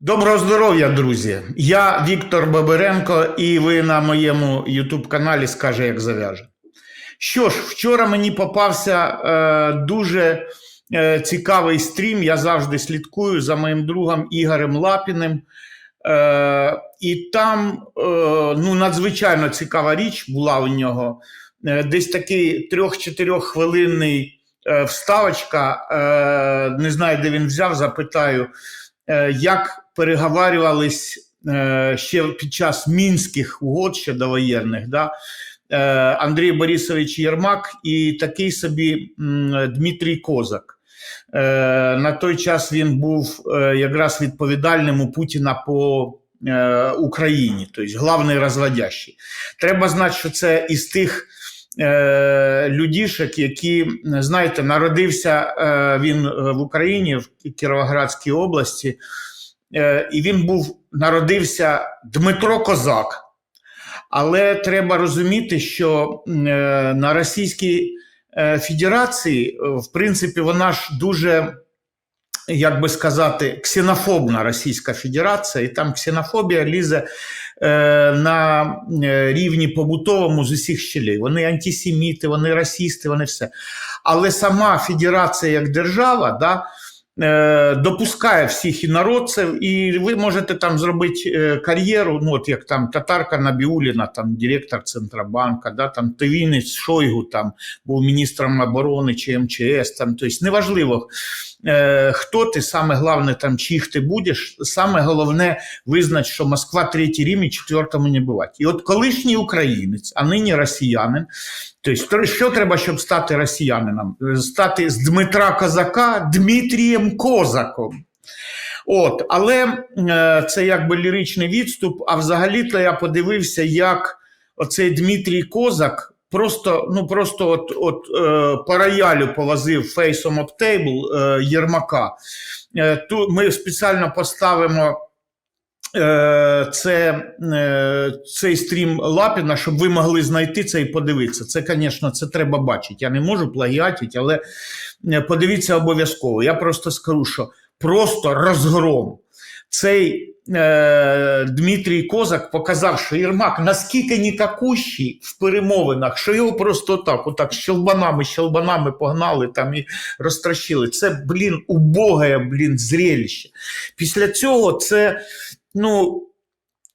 Доброго здоров'я, друзі! Я Віктор Бабиренко, і ви на моєму YouTube каналі Скаже, як зав'яже. Що ж, вчора мені попався е, дуже е, цікавий стрім. Я завжди слідкую за моїм другом Ігорем Лапіним. Е, і там е, ну, надзвичайно цікава річ була у нього. Е, десь такий трьох-чотирьох хвилинний е, вставочка. Е, не знаю, де він взяв, запитаю, як переговарювались е, ще під час мінських угод ще довоєнних, да, е, Андрій Борисович Єрмак і такий собі Дмитрій Козак. Е, на той час він був е, якраз відповідальним у Путіна по е, Україні, тобто главний розводящий. Треба знати, що це із тих е, людішок, які, знаєте, народився е, він в Україні, в Кіровоградській області. Е, і він був народився Дмитро Козак. Але треба розуміти, що е, на Російській е, Федерації, е, в принципі, вона ж дуже, як би сказати, ксенофобна Російська Федерація, і там ксенофобія лізе е, на е, рівні побутовому з усіх щелей. Вони антисеміти, вони расісти, вони все. Але сама Федерація як держава, да, е, допускає всіх інородців, і ви можете там зробити е, кар'єру, ну от як там Татарка Набіуліна, там директор Центробанка, да, там Тивінець Шойгу там був міністром оборони чи МЧС, там, тобто неважливо, е, хто ти, саме головне там, чих ти будеш, саме головне визнати, що Москва третій і четвертому не бувати. І от колишній українець, а нині росіянин, Тобто, що треба, щоб стати росіянином? Стати з Дмитра Козака Дмитрієм Козаком. От, Але е, це якби ліричний відступ. А взагалі-то я подивився, як оцей Дмитрій Козак просто ну просто от, от е, по роялю повозив фейсом об тейбл е, Єрмака. Е, ту, ми спеціально поставимо. Е, Це, е, цей стрім Лапіна, щоб ви могли знайти це і подивитися. Це, звісно, це треба бачити. Я не можу плагіатити, але е, подивіться обов'язково. Я просто скажу, що просто розгром. Цей е, Дмитрій Козак показав, що Єрмак наскільки нікакущий в перемовинах, що його просто так, отак, щелбанами, щелбанами погнали там і розтращили. Це, блін, убоге, блін, зрелище. Після цього це ну,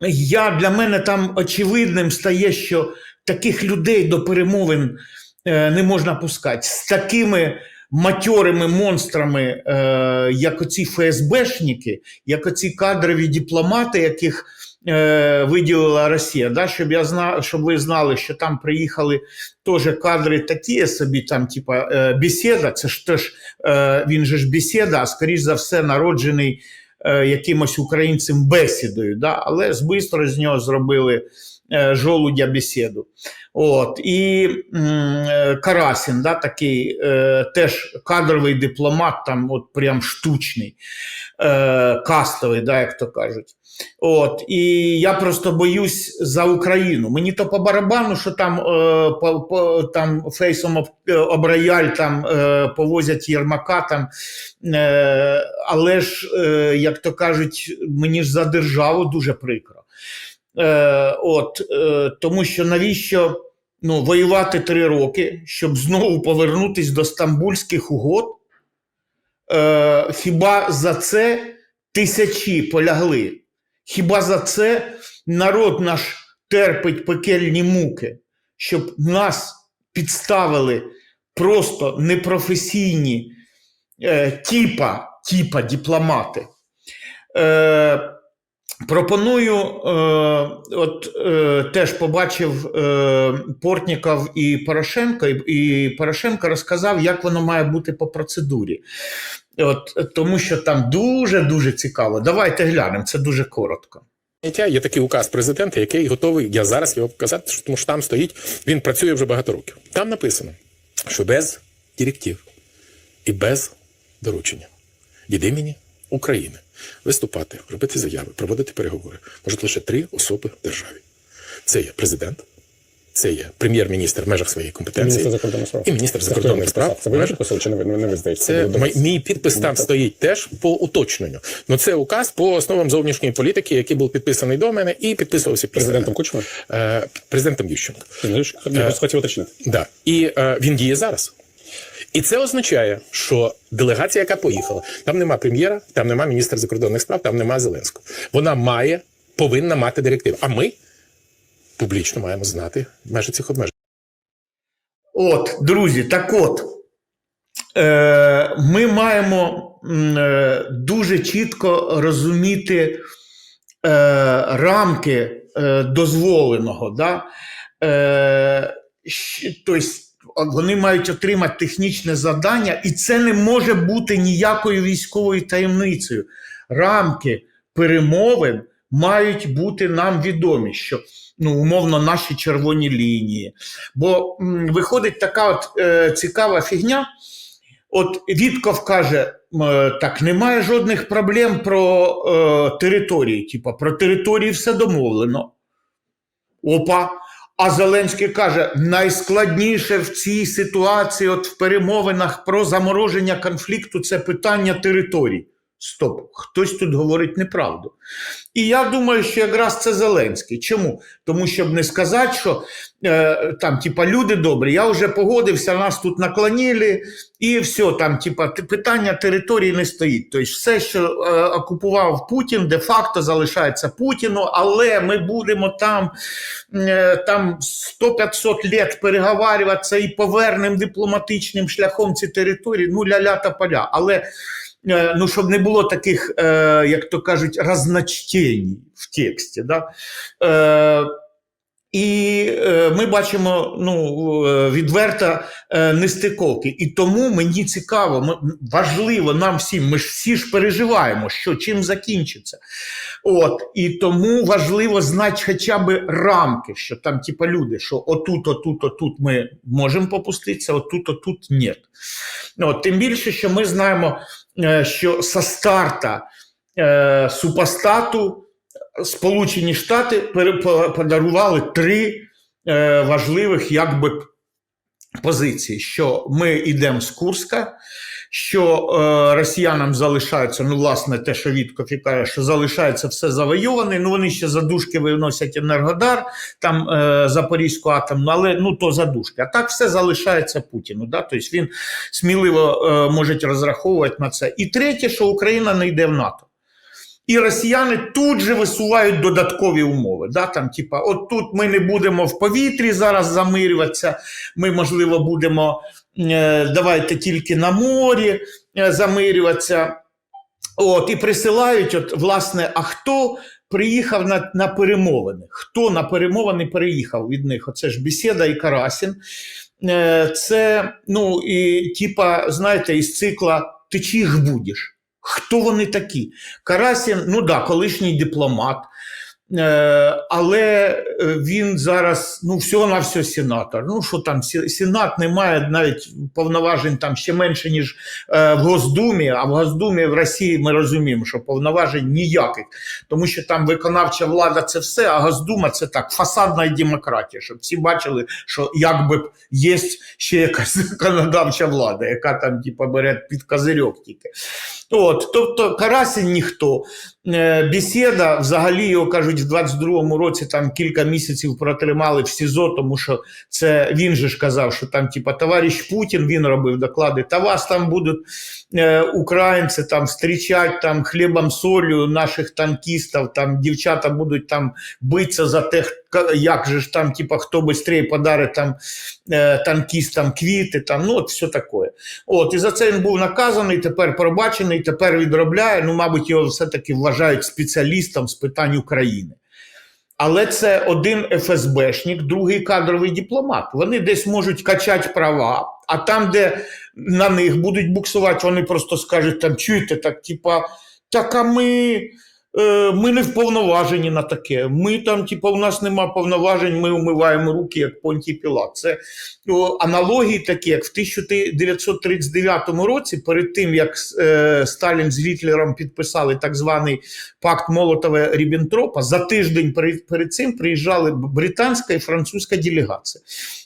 я, для мене там очевидним стає, що таких людей до перемовин е, не можна пускати. З такими матьорими монстрами, е, як оці ФСБшники, як оці кадрові дипломати, яких е, виділила Росія. Да? Щоб, я зна, щоб ви знали, що там приїхали теж кадри такі собі, там, типа е, бесіда, це ж теж е, він же ж бесіда, а скоріш за все, народжений е, якимось українцем бесідою, да? але збистро з нього зробили жолудя бесіду. От, І м, е, Карасін, да, такий е, теж кадровий дипломат, там от прям штучний, е, кастовий, да, як то кажуть. От, І я просто боюсь за Україну. Мені то по барабану, що там, е, по, там фейсом об, е, об рояль там, е, повозять Єрмака, там, е, але ж, е, як то кажуть, мені ж за державу дуже прикро. Е, от, е, тому що навіщо ну, воювати три роки, щоб знову повернутися до стамбульських угод? Е, хіба за це тисячі полягли? Хіба за це народ наш терпить пекельні муки, щоб нас підставили просто непрофесійні е, тіпа, тіпа дипломати? Е, Пропоную, е, от е, теж побачив е, Портніков і Порошенко, і, і Порошенко розказав, як воно має бути по процедурі. От, тому що там дуже-дуже цікаво. Давайте глянемо, це дуже коротко. Є такий указ президента, який готовий. Я зараз його показати, тому що там стоїть. Він працює вже багато років. Там написано, що без директив і без доручення від імені України виступати, робити заяви, проводити переговори можуть лише три особи в державі: це є президент, це є прем'єр-міністр в межах своєї компетенції. Міністр закордонних справ. І міністр закордонних справ. Це ви в межах- чи не ви, не ви здаєте? Це мій, мій підпис там стоїть теж по уточненню. Ну це указ по основам зовнішньої політики, який був підписаний до мене і підписувався після Президентом Кучмом? Е, президентом Ющенко. Я просто хотів уточнити. Да. І е, він діє зараз. І це означає, що делегація, яка поїхала, там нема прем'єра, там нема міністра закордонних справ, там нема Зеленського. Вона має, повинна мати директиву. А ми публічно маємо знати межі цих обмежень. От, друзі, так от, е, ми маємо е, дуже чітко розуміти е, рамки е, дозволеного. Да? Е, тобто, вони мають отримати технічне завдання, і це не може бути ніякою військовою таємницею. Рамки перемовин мають бути нам відомі, що ну, умовно наші червоні лінії. Бо м, виходить така от е, цікава фігня. От Вітков каже: так, немає жодних проблем про е, території. Типа про території все домовлено. Опа. А Зеленський каже: найскладніше в цій ситуації, от в перемовинах про замороження конфлікту, це питання територій. Стоп, хтось тут говорить неправду. І я думаю, що якраз це Зеленський. Чому? Тому щоб не сказати, що е, там, типа, люди добрі, я вже погодився, нас тут наклонили, і все, там, типа, питання території не стоїть. Тобто, все, що е, окупував Путін, де-факто залишається Путіну, але ми будемо там, е, там 100-500 літ переговарюватися і повернемо дипломатичним шляхом ці території, ну ля-ля та поля. Але ну, щоб не було таких, е, як то кажуть, разночтень в тексті. Да? І е, ми бачимо ну, е, відверто е, нестиковки. І тому мені цікаво, ми, важливо нам всім, ми ж всі ж переживаємо, що чим закінчиться. От, і тому важливо знати хоча б рамки, що там, типа, люди, що отут, отут, отут ми можемо попуститися, отут, отут ні. От, тим більше, що ми знаємо, е, що со старта е, супостату Сполучені Штати подарували три е, важливих якби, позиції: що ми йдемо з Курська, що е, росіянам залишається, ну, власне, те, що Вітков каже, що залишається все завойоване. Ну, вони ще задушки виносять Енергодар, там е, Запорізьку атомну, але ну то задушки. А так все залишається Путіну. Да? Тобто він сміливо е, може розраховувати на це. І третє, що Україна не йде в НАТО. І росіяни тут же висувають додаткові умови. Да? Там, типа, от тут ми не будемо в повітрі зараз замирюватися, ми, можливо, будемо е, давайте тільки на морі е, замирюватися. От, і присилають, от, власне, а хто приїхав на, на перемовини? Хто на перемовини переїхав від них? Оце ж Бесіда і Карасін. Е, Це, ну, і, типа, знаєте, із цикла ти чих будеш. Хто вони такі? Карасін, ну да, колишній дипломат, е, але е, він зараз ну, всього на все сенатор. Ну що там, Сенат не має навіть повноважень там ще менше, ніж е, в Госдумі, а в Госдумі в Росії ми розуміємо, що повноважень ніяких, тому що там виконавча влада це все, а Госдума це так, фасадна демократія, щоб всі бачили, що якби є ще якась законодавча влада, яка там типу, бере під козирьок тільки. От, тобто Карасін ніхто. Е, Бесіда, взагалі його кажуть, в 22-му році там кілька місяців протримали в СІЗО, тому що це він же ж казав, що там, типа, товариш Путін, він робив доклади, та вас там будуть е, українці там зустрічати там хлібом солью наших танкістів, там дівчата будуть там битися за те, як же ж там, типа, хто швидше подарить там е, танкістам квіти, там, ну от все таке. От, і за це він був наказаний, тепер пробачений, тепер відробляє. Ну, мабуть, його все-таки вважають спеціалістом з питань України. Але це один ФСБшник, другий кадровий дипломат. Вони десь можуть качати права, а там, де на них будуть буксувати, вони просто скажуть: там, чуєте, так, типа, так а ми ми не вповноважені на таке. Ми там, типу, у нас нема повноважень, ми умиваємо руки, як Понтій Пілат. Це аналогії такі, як в 1939 році, перед тим як е, Сталін з Гітлером підписали так званий пакт Молотова Ріббентропа, за тиждень перед, цим приїжджали британська і французька делегація.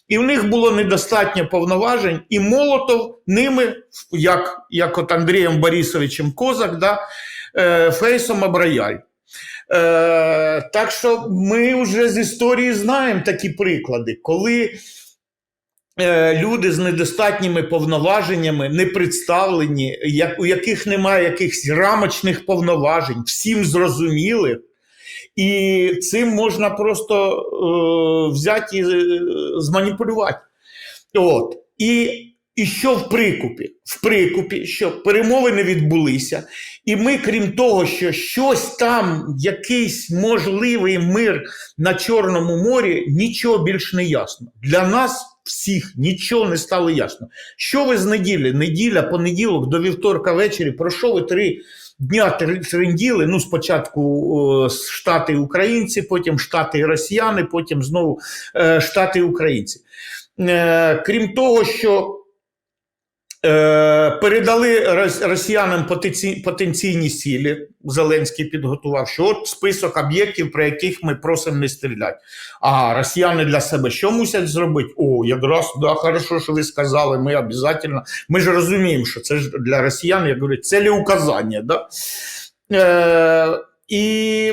І в них було недостатньо повноважень, і Молотов ними, як, як от Андрієм Борисовичем Козак, да, е, фейсом оброяль. Е, так що ми вже з історії знаємо такі приклади, коли е, люди з недостатніми повноваженнями не представлені, як, у яких немає якихось рамочних повноважень, всім зрозумілих. І цим можна просто е, взяти і е, зманіпулювати. От. І, і що в прикупі? В прикупі, що перемовини відбулися, і ми, крім того, що щось там, якийсь можливий мир на Чорному морі, нічого більш не ясно. Для нас всіх нічого не стало ясно. Що ви з неділі? Неділя, понеділок до вівторка ввечері, про що ви три дня тр- тренділи? Ну, спочатку Штати українці, потім Штати росіяни, потім знову е, Штати українці. Е, крім того, що передали росіянам потенційні цілі. Зеленський підготував, що от список об'єктів, про яких ми просимо не стріляти. А росіяни для себе що мусять зробити? О, якраз да, хорошо, що ви сказали. Ми обов'язково. Ми ж розуміємо, що це ж для росіян, як говорять, цілеуказання. Да? Е, і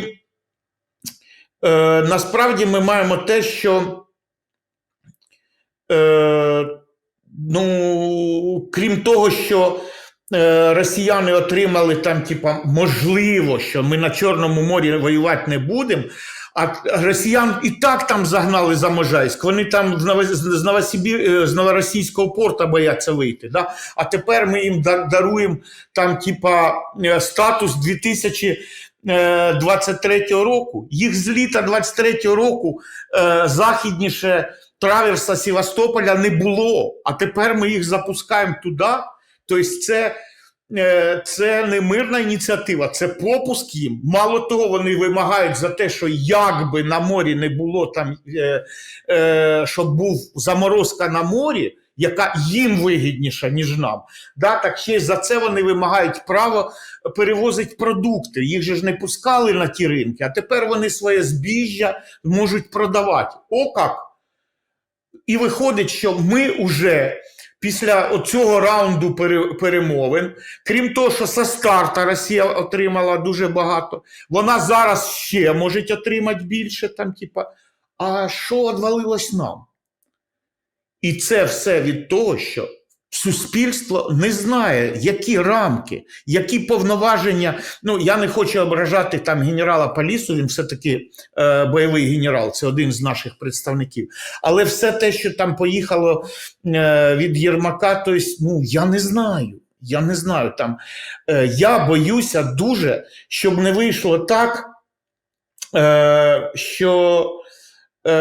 е, насправді ми маємо те, що. Е, Ну, крім того, що е, росіяни отримали там, типа, можливо, що ми на Чорному морі воювати не будемо. А росіян і так там загнали за Можайськ. Вони там з, Ново, з, Новосибір, е, з новоросійського порту бояться вийти. Да? А тепер ми їм даруємо там, типа, е, статус 2023 року. Їх з літа 23 року е, західніше траверса Севастополя не було, а тепер ми їх запускаємо туди. Тобто, це, е, це не мирна ініціатива, це пропуск їм. Мало того, вони вимагають за те, що якби на морі не було там, е, е, щоб був заморозка на морі. Яка їм вигідніша, ніж нам. Да, так ще за це вони вимагають право перевозити продукти. Їх же ж не пускали на ті ринки, а тепер вони своє збіжжя можуть продавати. О, як! І виходить, що ми вже після цього раунду перемовин, крім того, що со старта Росія отримала дуже багато, вона зараз ще може отримати більше. Там, типа, а що відвалилось нам? І це все від того, що суспільство не знає, які рамки, які повноваження. Ну, я не хочу ображати там генерала Палісу, він все-таки е, бойовий генерал, це один з наших представників. Але все те, що там поїхало е, від Єрмака, то есть, ну, я не знаю. Я не знаю там. Е, я боюся дуже, щоб не вийшло так, е, що е,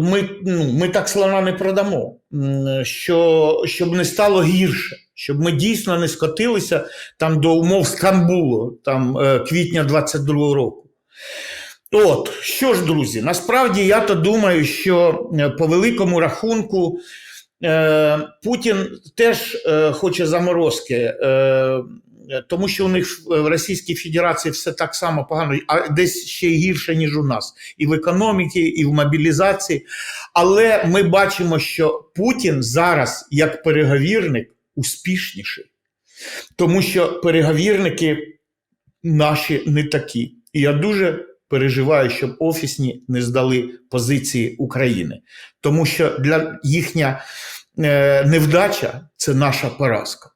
ми, ну, ми так слона не продамо, що, щоб не стало гірше, щоб ми дійсно не скотилися там до умов Стамбулу, там е, квітня 22-го року. От, що ж, друзі, насправді я то думаю, що е, по великому рахунку е, Путін теж хоче заморозки, тому що у них в в Російській Федерації все так само погано, а десь ще гірше, ніж у нас, і в економіці, і в мобілізації. Але ми бачимо, що Путін зараз, як переговірник, успішніший, тому що переговірники наші не такі. І я дуже переживаю, щоб офісні не здали позиції України, тому що для їхня е, невдача це наша поразка.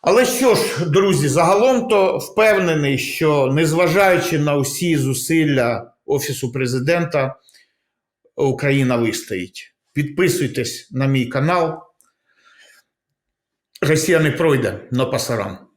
Але що ж, друзі, загалом то впевнений, що незважаючи на усі зусилля Офісу президента, Україна вистоїть. Підписуйтесь на мій канал. Росія не пройде, но пасарам.